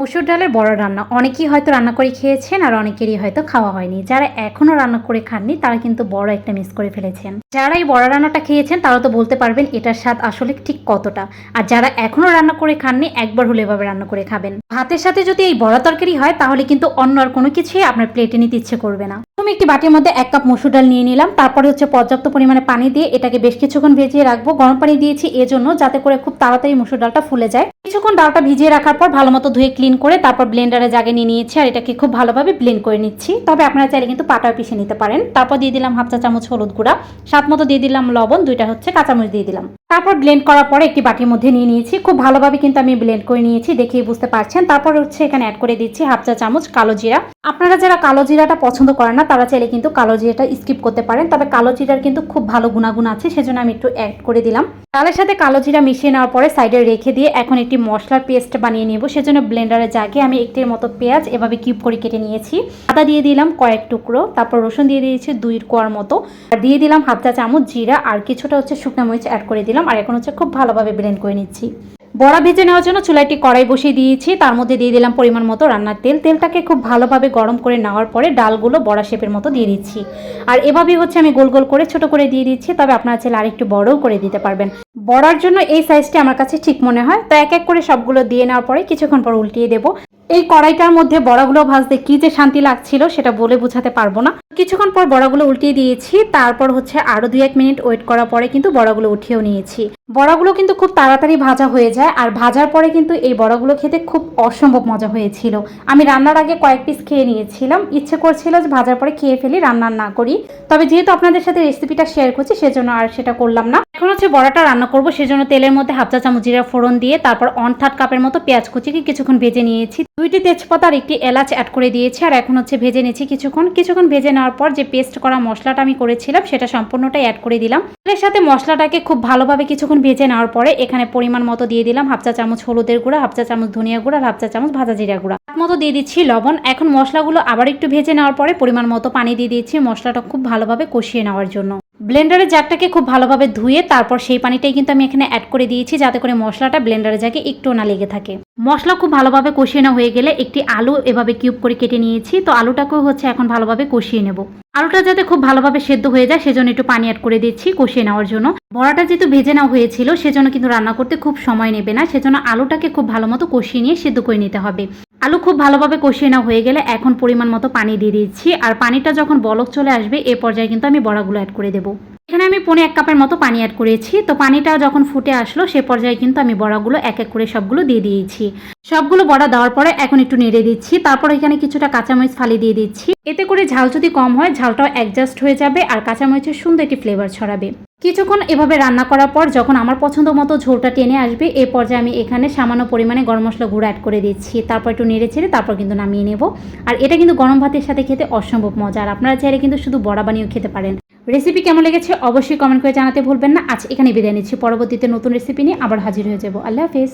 মসুর ডালের বড় রান্না। অনেকেই হয়তো রান্না করে খেয়েছেন আর অনেকেরই হয়তো খাওয়া হয়নি। যারা এখনও রান্না করে খাননি, তারা কিন্তু বড় একটা মিস করে ফেলেছেন। যারা এই বড় রান্নাটা খেয়েছেন তারা তো বলতে পারবেন এটার স্বাদ আসলে ঠিক কতটা। আর যারা এখনও রান্না করে খাননি, একবার হলে এভাবে রান্না করে খাবেন। ভাতের সাথে যদি এই বড় তরকারি হয়, তাহলে কিন্তু অন্য আর কোনো কিছুই আপনার প্লেটে নিতে ইচ্ছে করবে না। তুমি একটি বাটির মধ্যে এক কাপ মসুর ডাল নিয়ে নিলাম। তারপরে হচ্ছে পর্যাপ্ত পরিমাণে পানি দিয়ে এটাকে বেশ কিছুক্ষণ ভেজিয়ে রাখব। গরম পানি দিয়েছি এজন্য যাতে করে খুব তাড়াতাড়ি মসুর ডালটা ফুলে যায়। কিছুক্ষণ ডালটা ভিজিয়ে রাখার পর ভালো মতো ধুয়ে ক্লিন করে তারপর ব্লেন্ডারে জাগে নিয়ে নিয়েছি আর এটাকে খুব ভালোভাবে ব্লেন্ড করে নিচ্ছি। তবে আপনারা চাইলে কিন্তু পাটাও পিষে নিতে পারেন। তারপর দিয়ে দিলাম হাফ চা চামচ হলুদ গুঁড়া সাত মতো দিয়ে দিলাম লবণ, দুইটা হচ্ছে কাঁচামরিচ দিয়ে দিলাম। তারপর ব্লেন্ড করার পরে একটি বাটির মধ্যে নিয়ে নিয়েছি। খুব ভালোভাবে কিন্তু আমি ব্লেন্ড করে নিয়েছি দেখিয়ে বুঝতে পারছেন। তারপর হচ্ছে এখানে অ্যাড করে দিচ্ছি হাফ চা চামচ কালো জিরা। আপনারা যারা কালো জিরাটা পছন্দ করেন না, তারা চাইলে কিন্তু কালো জিরাটা স্কিপ করতে পারেন। তবে কালো জিরার কিন্তু খুব ভালো গুণাগুণ আছে, সেজন্য আমি একটু অ্যাড করে দিলাম। ডালের সাথে কালো জিরা মিশিয়ে নেওয়ার পরে সাইডে রেখে দিয়ে এখন একটি মশলার পেস্ট বানিয়ে নেব। সেজন্য ব্লেন্ডারে জাগে আমি একটির মতো পেঁয়াজ এভাবে কিউব করে কেটে নিয়েছি। আদা দিয়ে দিলাম কয়েক টুকরো, তারপর রসুন দিয়ে দিয়েছি দুই কোয়ার মতো। আর দিয়ে দিলাম হাফ চা চামচ জিরা, আর কিছুটা হচ্ছে শুকনো মরিচ অ্যাড করে দিলাম। আর এখন হচ্ছে খুব ভালোভাবে ব্লেন্ড করে নিচ্ছি। বড়া ভেজে নেওয়ার জন্য চুলায় একটি কড়াই বসিয়ে দিয়েছি। তার মধ্যে দিয়ে দিলাম পরিমাণ মতো রান্নার তেল। তেলটাকে খুব ভালোভাবে গরম করে নেওয়ার পরে ডালগুলো বড়া শেপের মতো দিয়ে দিচ্ছি। আর এভাবেই হচ্ছে আমি গোল গোল করে ছোট করে দিয়ে দিচ্ছি। তবে আপনারা চাইলে আরেকটু বড়ও করে দিতে পারবেন। বড়ার জন্য এই সাইজটি আমার কাছে ঠিক মনে হয়। তো এক এক করে সবগুলো দিয়ে নেওয়ার পরে কিছুক্ষণ পর উল্টিয়ে দেবো। এই কড়াইটার মধ্যে বড়াগুলো ভাজতে কি যে শান্তি লাগছিল সেটা বলে বোঝাতে পারব না। কিছুক্ষণ পর বড়াগুলো উল্টিয়ে দিয়েছি, তারপর হচ্ছে আরও দুই এক মিনিট ওয়েট করার পরে কিন্তু বড়াগুলো উঠিয়েও নিয়েছি। বড়াগুলো কিন্তু খুব তাড়াতাড়ি ভাজা হয়ে যায়, আর ভাজার পরে কিন্তু এই বড়াগুলো খেতে খুব অসম্ভব মজা হয়েছিল। আমি রান্নার আগে কয়েক পিস খেয়ে নিয়েছিলাম, ইচ্ছে করছিল যে ভাজার পরে খেয়ে ফেলি, রান্না না করি। তবে যেহেতু আপনাদের সাথে রেসিপিটা শেয়ার করছি, সেজন্য আর সেটা করলাম না। এখন হচ্ছে বড়াটা রান্না করব, সেজন্য তেলের মধ্যে হাফ চা চামচ জিরা ফোড়ন দিয়ে, তারপর অন থার্ড কাপের মতো পেঁয়াজ কুচিকে কিছুক্ষণ ভেজে নিয়েছি। দুইটি তেজপাতা আর একটি এলাচ অ্যাড করে দিয়েছি, আর এখন হচ্ছে ভেজে নিয়েছি কিছুক্ষণ। কিছুক্ষণ ভেজে নেওয়ার পর যে পেস্ট করা মশলাটা আমি করেছিলাম, সেটা সম্পূর্ণটাই অ্যাড করে দিলাম। এর সাথে মশলাটাকে খুব ভালোভাবে কিছুক্ষণ ভেজে নেওয়ার পরে এখানে পরিমাণ মতো দিয়ে দিলাম হাফ চা চামচ হলুদের গুঁড়া, হাফ চা চামচ ধনিয়া গুঁড়া, আর হাফ চা চামচ ভাজা জিরা গুঁড়া। মতো দিয়ে দিচ্ছি লবণ। এখন মশলাগুলো আবার একটু ভেজে নেওয়ার পরে পরিমাণ মতো পানি দিয়ে দিচ্ছি মশলাটা খুব ভালোভাবে কষিয়ে নেওয়ার জন্য। ব্লেন্ডারের জারটাকে খুব ভালোভাবে ধুয়ে তারপর সেই পানিটাই কিন্তু আমি এখানে অ্যাড করে দিয়েছি যাতে করে মশলাটা ব্লেন্ডারে জাগে একটু না লেগে থাকে। মশলা খুব ভালোভাবে কষিয়ে নেওয়া হয়ে গেলে একটি আলু এভাবে কিউব করে কেটে নিয়েছি। তো আলুটাকেও হচ্ছে এখন ভালোভাবে কষিয়ে নেব। আলুটা যাতে খুব ভালোভাবে সেদ্ধ হয়ে যায় সেজন্য একটু পানি অ্যাড করে দিচ্ছি কষিয়ে নেওয়ার জন্য। বড়াটা যেহেতু ভেজে নেওয়া হয়েছিল, সেজন্য কিন্তু রান্না করতে খুব সময় নেবে না। সেজন্য আলুটাকে খুব ভালো মতো কষিয়ে নিয়ে সেদ্ধ করে নিতে হবে। আলু খুব ভালোভাবে কষিয়ে নেওয়া হয়ে গেলে এখন পরিমাণ মতো পানি দিয়ে দিচ্ছি। আর পানিটা যখন বলক চলে আসবে, এ পর্যায়ে কিন্তু আমি বড়াগুলো অ্যাড করে দেবো। এখানে আমি পনে এক কাপের মতো পানি অ্যাড করেছি। তো পানিটা যখন ফুটে আসলো, সে পর্যায়ে কিন্তু আমি বড়াগুলো এক এক করে সবগুলো দিয়ে দিয়েছি। সবগুলো বড়া দেওয়ার পরে এখন একটু নেড়ে দিচ্ছি। তারপর এখানে কিছুটা কাঁচামরিচ ফালি দিয়ে দিচ্ছি। এতে করে ঝাল যদি কম হয়, ঝালটাও অ্যাডজাস্ট হয়ে যাবে আর কাঁচামরিচের সুন্দর একটি ফ্লেভার ছড়াবে। কিছুক্ষণ এভাবে রান্না করার পর যখন আমার পছন্দ মতো ঝোলটা টেনে আসবে, এ পর্যায়ে আমি এখানে সামান্য পরিমাণে গরম মশলা গুঁড়ো অ্যাড করে দিচ্ছি। তারপর একটু নেড়ে ছেড়ে তারপর কিন্তু নামিয়ে নেব। আর এটা কিন্তু গরম ভাতের সাথে খেতে অসম্ভব মজা আর আপনারা চাইলে কিন্তু শুধু বড়া বানিয়েও খেতে পারেন। রেসিপি কেমন লেগেছে অবশ্যই কমেন্ট করে জানাতে ভুলবেন না। আজ এখানে বিদায় নিচ্ছি। পরবর্তীতে নতুন রেসিপি নিয়ে আবার হাজির হয়ে যাব। আল্লাহ হাফেজ।